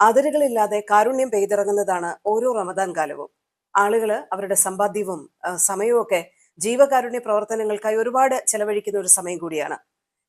അതിരുകളില്ലാതെ കാരുണ്യം പെയ്തിറങ്ങുന്നതാണ് ഓരോ റമദാൻ കാലവും. ആളുകൾ അവരുടെ സമ്പാദ്യവും സമയവും ഒക്കെ ജീവകാരുണ്യ പ്രവർത്തനങ്ങൾക്കായി ഒരുപാട് ചെലവഴിക്കുന്ന ഒരു സമയം കൂടിയാണ്.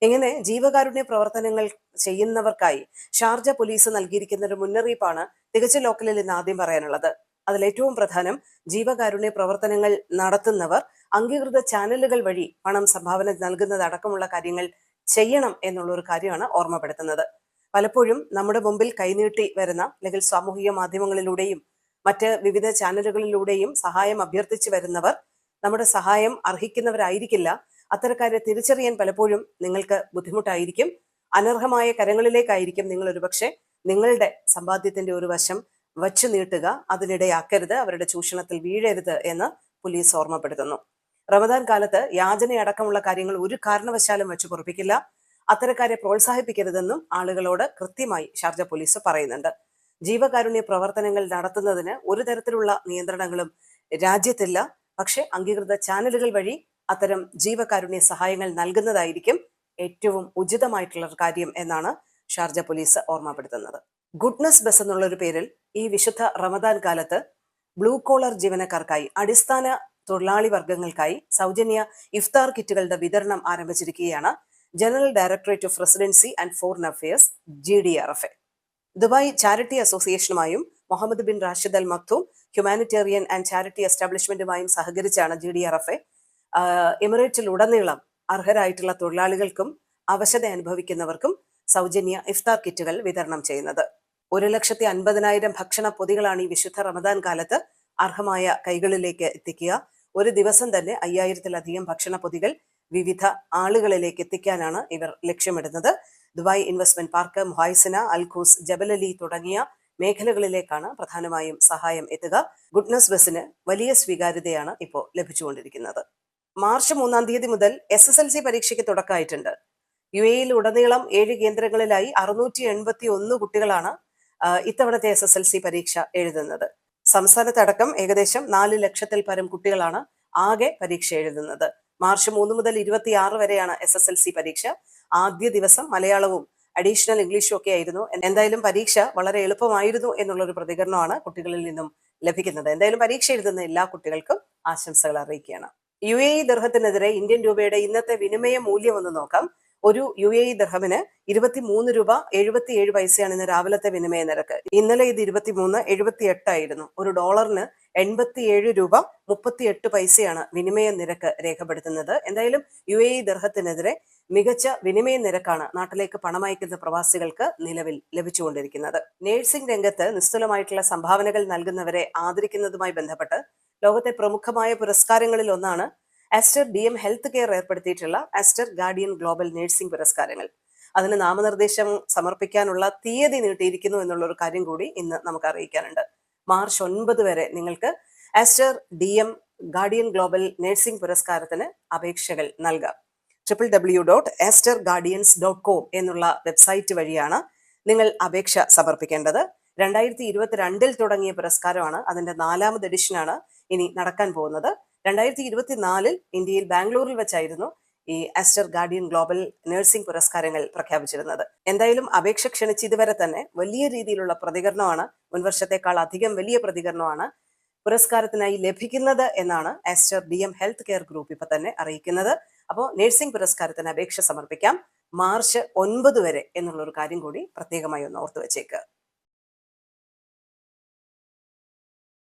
ഇങ്ങനെ ജീവകാരുണ്യ പ്രവർത്തനങ്ങൾ ചെയ്യുന്നവർക്കായി ഷാർജ പോലീസ് നൽകിയിരിക്കുന്ന ഒരു മുന്നറിയിപ്പാണ് തികച്ച ലോക്കലിൽ ഇന്ന് ആദ്യം പറയാനുള്ളത്. അതിൽ ഏറ്റവും പ്രധാനം ജീവകാരുണ്യ പ്രവർത്തനങ്ങൾ നടത്തുന്നവർ അംഗീകൃത ചാനലുകൾ വഴി പണം സംഭാവന നൽകുന്നതടക്കമുള്ള കാര്യങ്ങൾ ചെയ്യണം എന്നുള്ള ഒരു കാര്യമാണ് ഓർമ്മപ്പെടുത്തുന്നത്. പലപ്പോഴും നമ്മുടെ മുമ്പിൽ കൈനീട്ടി വരുന്ന അല്ലെങ്കിൽ സാമൂഹിക മാധ്യമങ്ങളിലൂടെയും മറ്റ് വിവിധ ചാനലുകളിലൂടെയും സഹായം അഭ്യർത്ഥിച്ചു വരുന്നവർ നമ്മുടെ സഹായം അർഹിക്കുന്നവരായിരിക്കില്ല. അത്തരക്കാരെ തിരിച്ചറിയാൻ പലപ്പോഴും നിങ്ങൾക്ക് ബുദ്ധിമുട്ടായിരിക്കും. അനർഹമായ കരങ്ങളിലേക്കായിരിക്കും നിങ്ങൾ ഒരുപക്ഷെ നിങ്ങളുടെ സമ്പാദ്യത്തിന്റെ ഒരു വശം വച്ചു നീട്ടുക അതിനിടയാക്കരുത് അവരുടെ ചൂഷണത്തിൽ വീഴരുത് എന്ന് പോലീസ് ഓർമ്മപ്പെടുത്തുന്നു. റമദാൻ കാലത്ത് യാചനയടക്കമുള്ള കാര്യങ്ങൾ ഒരു കാരണവശാലും വെച്ചു പൊറപ്പിക്കില്ല. അത്തരക്കാരെ പ്രോത്സാഹിപ്പിക്കരുതെന്നും ആളുകളോട് കൃത്യമായി ഷാർജ പോലീസ് പറയുന്നുണ്ട്. ജീവകാരുണ്യ പ്രവർത്തനങ്ങൾ നടത്തുന്നതിന് ഒരു തരത്തിലുള്ള നിയന്ത്രണങ്ങളും രാജ്യത്തില്ല. പക്ഷേ അംഗീകൃത ചാനലുകൾ വഴി അത്തരം ജീവകാരുണ്യ സഹായങ്ങൾ നൽകുന്നതായിരിക്കും ഏറ്റവും ഉചിതമായിട്ടുള്ള കാര്യം എന്നാണ് ഷാർജ പോലീസ് ഓർമ്മപ്പെടുത്തുന്നത്. ഗുഡ്നസ് ബസ് എന്നുള്ള ഒരു പേരിൽ ഈ വിശുദ്ധ റമദാൻ കാലത്ത് ബ്ലൂ കോളർ ജീവനക്കാർക്കായി അടിസ്ഥാന തൊഴിലാളി വർഗങ്ങൾക്കായി സൗജന്യ ഇഫ്താർ കിറ്റുകളുടെ വിതരണം ആരംഭിച്ചിരിക്കുകയാണ് general directorate of residency and foreign affairs G D R F A Dubai charity അസോസിയേഷനുമായും Mohammed bin Rashid Al Maktoum humanitarian and charity എസ്റ്റാബ്ലിഷ്മെന്റുമായും സഹകരിച്ചാണ് G D R F A എമിറേറ്റിലുടനീളം അർഹരായിട്ടുള്ള തൊഴിലാളികൾക്കും അവശത അനുഭവിക്കുന്നവർക്കും സൗജന്യ ഇഫ്താർ കിറ്റുകൾ വിതരണം ചെയ്യുന്നത്. ഒരു ലക്ഷത്തി അൻപതിനായിരം ഭക്ഷണ പൊതികളാണ് ഈ വിശുദ്ധ റമദാൻ കാലത്ത് അർഹമായ കൈകളിലേക്ക് എത്തിക്കുക. ഒരു ദിവസം തന്നെ അയ്യായിരത്തിലധികം ഭക്ഷണ പൊതികൾ വിവിധ ആളുകളിലേക്ക് എത്തിക്കാനാണ് ഇവർ ലക്ഷ്യമിടുന്നത്. Dubai investment park Muhaisnah Al Quoz Jebel Ali തുടങ്ങിയ മേഖലകളിലേക്കാണ് പ്രധാനമായും സഹായം എത്തുക. ഗുഡ്നസ് ബസിന് വലിയ സ്വീകാര്യതയാണ് ഇപ്പോൾ ലഭിച്ചുകൊണ്ടിരിക്കുന്നത്. മാർച്ച് മൂന്നാം തീയതി മുതൽ എസ് എസ് എൽ സി പരീക്ഷയ്ക്ക് തുടക്കമായിട്ടുണ്ട്. യു എയിൽ ഉടനീളം ഏഴ് കേന്ദ്രങ്ങളിലായി അറുന്നൂറ്റി എൺപത്തി ഒന്ന് കുട്ടികളാണ് ഇത്തവണത്തെ എസ് എസ് എൽ സി പരീക്ഷ എഴുതുന്നത്. സംസ്ഥാനത്തടക്കം ഏകദേശം നാല് ലക്ഷത്തിൽ പരം കുട്ടികളാണ് ആകെ പരീക്ഷ എഴുതുന്നത്. മാർച്ച് മൂന്ന് മുതൽ ഇരുപത്തിയാറ് വരെയാണ് എസ് എസ് എൽ സി പരീക്ഷ. ആദ്യ ദിവസം മലയാളവും അഡീഷണൽ ഇംഗ്ലീഷും ഒക്കെ ആയിരുന്നു. എന്തായാലും പരീക്ഷ വളരെ എളുപ്പമായിരുന്നു എന്നുള്ള ഒരു പ്രതികരണമാണ് കുട്ടികളിൽ നിന്നും ലഭിക്കുന്നത്. എന്തായാലും പരീക്ഷ എഴുതുന്ന എല്ലാ കുട്ടികൾക്കും ആശംസകൾ അറിയിക്കുകയാണ്. യു എ ഇ ദർഹത്തിനെതിരെ ഇന്ത്യൻ രൂപയുടെ ഇന്നത്തെ വിനിമയ മൂല്യം ഒന്ന് നോക്കാം. ഒരു യു എ ഇ ദർഹമിന് ഇരുപത്തി മൂന്ന് രൂപ എഴുപത്തി ഏഴ് പൈസയാണ് ഇന്ന് രാവിലത്തെ വിനിമയ നിരക്ക്. ഇന്നലെ ഇത് ഇരുപത്തി മൂന്ന് എഴുപത്തി എട്ടായിരുന്നു ഒരു ഡോളറിന് എൺപത്തിയേഴ് രൂപ മുപ്പത്തിയെട്ട് പൈസയാണ് വിനിമയ നിരക്ക് രേഖപ്പെടുത്തുന്നത്. എന്തായാലും യു എ ഇ ദർഹത്തിനെതിരെ മികച്ച വിനിമയ നിരക്കാണ് നാട്ടിലേക്ക് പണമയക്കുന്ന പ്രവാസികൾക്ക് നിലവിൽ ലഭിച്ചുകൊണ്ടിരിക്കുന്നത്. നേഴ്സിംഗ് രംഗത്ത് നിസ്തുലമായിട്ടുള്ള സംഭാവനകൾ നൽകുന്നവരെ ആദരിക്കുന്നതുമായി ബന്ധപ്പെട്ട് ലോകത്തെ പ്രമുഖമായ പുരസ്കാരങ്ങളിൽ ഒന്നാണ് Aster D M health care ഏർപ്പെടുത്തിയിട്ടുള്ള Aster guardian global nursing പുരസ്കാരങ്ങൾ. അതിന് നാമനിർദ്ദേശം സമർപ്പിക്കാനുള്ള തീയതി നീട്ടിയിരിക്കുന്നു എന്നുള്ള ഒരു കാര്യം കൂടി ഇന്ന് നമുക്ക് അറിയിക്കാനുണ്ട്. മാർച്ച് ഒൻപത് വരെ നിങ്ങൾക്ക് Aster D M guardian global nursing പുരസ്കാരത്തിന് അപേക്ഷകൾ നൽകാം. Triple W dot Aster guardians dot com എന്നുള്ള വെബ്സൈറ്റ് വഴിയാണ് നിങ്ങൾ അപേക്ഷ സമർപ്പിക്കേണ്ടത്. രണ്ടായിരത്തി ഇരുപത്തിരണ്ടിൽ തുടങ്ങിയ പുരസ്കാരമാണ് അതിന്റെ നാലാമത് എഡിഷനാണ് ഇനി നടക്കാൻ പോകുന്നത്. രണ്ടായിരത്തി ഇരുപത്തിനാലിൽ ഇന്ത്യയിൽ ബാംഗ്ലൂരിൽ വെച്ചായിരുന്നു ഈ ആസ്റ്റർ ഗാർഡിയൻ ഗ്ലോബൽ നഴ്സിംഗ് പുരസ്കാരങ്ങൾ പ്രഖ്യാപിച്ചിരുന്നത്. എന്തായാലും അപേക്ഷ ക്ഷണിച്ച് ഇതുവരെ തന്നെ വലിയ രീതിയിലുള്ള പ്രതികരണമാണ് മുൻവർഷത്തെക്കാൾ അധികം വലിയ പ്രതികരണമാണ് പുരസ്കാരത്തിനായി ലഭിക്കുന്നത് എന്നാണ് Aster D M health care group ഇപ്പൊ തന്നെ അറിയിക്കുന്നത്. അപ്പോൾ നഴ്സിംഗ് പുരസ്കാരത്തിന് അപേക്ഷ സമർപ്പിക്കാം. മാർച്ച് ഒൻപത് വരെ എന്നുള്ള ഒരു കാര്യം കൂടി പ്രത്യേകമായി ഒന്ന് ഓർത്തു വെച്ചേക്ക്.